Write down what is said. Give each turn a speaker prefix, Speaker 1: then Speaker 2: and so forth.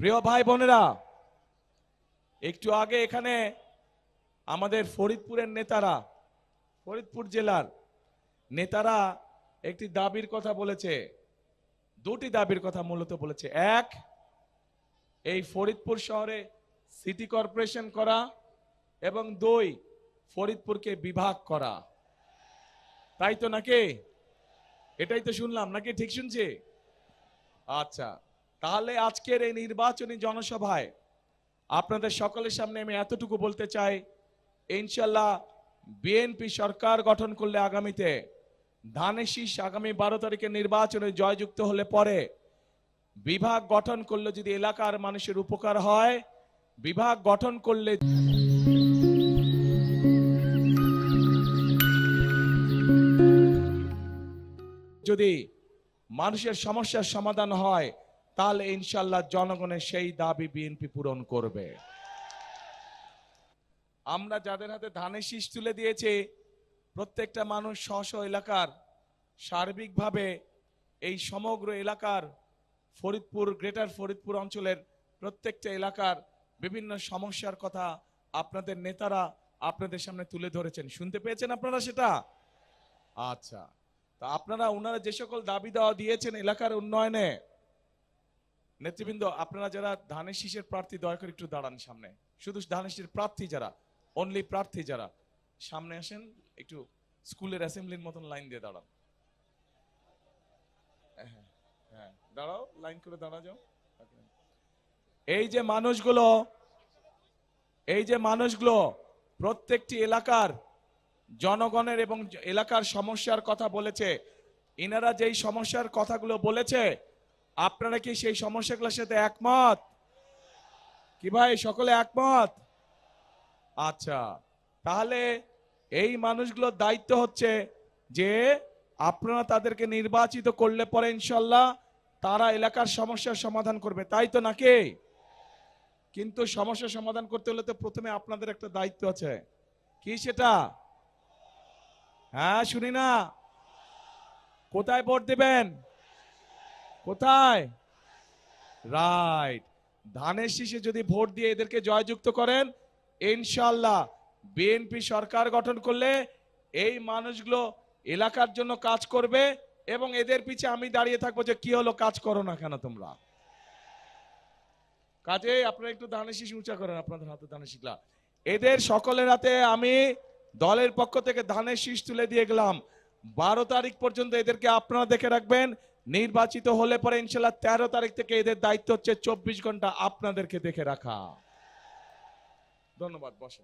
Speaker 1: প্রিয় ভাই বোনেরা, একটু আগে এখানে আমাদের ফরিদপুরের নেতারা, ফরিদপুর জেলার নেতারা একটি দাবির কথা বলেছে, দুটি দাবির কথা মূলত বলেছে। এক, এই ফরিদপুর শহরে সিটি কর্পোরেশন করা এবং দুই, ফরিদপুরকে বিভাগ করা। তাই তো নাকি? এটাই তো শুনলাম, নাকি ঠিক শুনছি? আচ্ছা। তাহলে আজকের এই নির্বাচনী জনসভায় আপনাদের সকলের সামনে আমি এতটুকু বলতে চাই ইনশাল্লাহ বিএনপি সরকার গঠন করলে আগামীতে ধানের শীষ আগামী বারো তারিখে নির্বাচনে জয়যুক্ত হলে পরে বিভাগ গঠন করলে যদি এলাকার মানুষের উপকার হয়, বিভাগ গঠন করলে যদি মানুষের সমস্যার সমাধান হয় তাহলে ইনশাল্লাহ জনগণের সেই দাবি বিএনপি পূরণ করবে। আমরা যাদের হাতে ধানের শীষ তুলে দিয়েছি, প্রত্যেকটা মানুষ স্ব এলাকার সার্বিকভাবে এই সমগ্র এলাকার ফরিদপুর, গ্রেটার ফরিদপুর অঞ্চলের প্রত্যেকটা এলাকার বিভিন্ন সমস্যার কথা আপনাদের নেতারা আপনাদের সামনে তুলে ধরেছেন। শুনতে পেয়েছেন আপনারা সেটা? আচ্ছা। তা আপনারা ওনারা যে সকল দাবি দেওয়া দিয়েছেন এলাকার উন্নয়নে নেতৃবৃন্দ আপনারা যারা ধানের শীষের প্রার্থী দয়া করে একটু দাঁড়ান সামনে। শুধু ধানের শীষের প্রার্থী যারা অনলি প্রার্থী যারা সামনে আসেন একটু স্কুলের অ্যাসেম্বলির মতন লাইন দিয়ে দাঁড়ান। হ্যাঁ, হ্যাঁ দাঁড়াও লাইন করে দাঁড়া যাও। এই যে মানুষগুলো এই যে মানুষগুলো প্রত্যেকটি এলাকার জনগণের এবং এলাকার সমস্যার কথা বলেছে ইনারা যেই সমস্যার কথাগুলো বলেছে আপনারা কি সেই সমস্যাগুলোর সাথে একমত? কি ভাই, সকলে একমত? আচ্ছা তাহলে এই মানুষগুলোর দায়িত্ব হচ্ছে যে আপনারা তাদেরকে নির্বাচিত করলে পরে ইনশাল্লাহ তারা এলাকার সমস্যার সমাধান করবে, তাই তো নাকি? কিন্তু সমস্যার সমাধান করতে হলে তো প্রথমে আপনাদের একটা দায়িত্ব আছে। কি সেটা? হ্যাঁ শুনি না। কোথায় ভোট দিবেন? কোথায়? রাইট ধানের শীষে যদি ভোট দিয়ে এদেরকে জয়যুক্ত করেন ইনশাল্লাহ বিএনপি সরকার গঠন করলে এই মানুষগুলো এলাকার জন্য কাজ করবে এবং এদের পিছে আমি দাঁড়িয়ে থাকব যে কি হলো, কাজ করো না কেন তোমরা। কাজে আপনারা একটু ধানের শীষ উঁচা করেন, আপনাদের হাতে ধানের শিখলা এদের সকলের হাতে আমি দলের পক্ষ থেকে ধানের শীষ তুলে দিয়ে গেলাম। বারো তারিখ পর্যন্ত এদেরকে আপনারা দেখে রাখবেন। নির্বাচিত হলে পরে ইনশাল্লাহ তেরো তারিখ থেকে এদের দায়িত্ব হচ্ছে চব্বিশ ঘণ্টা আপনাদেরকে দেখে রাখা। ধন্যবাদ বসে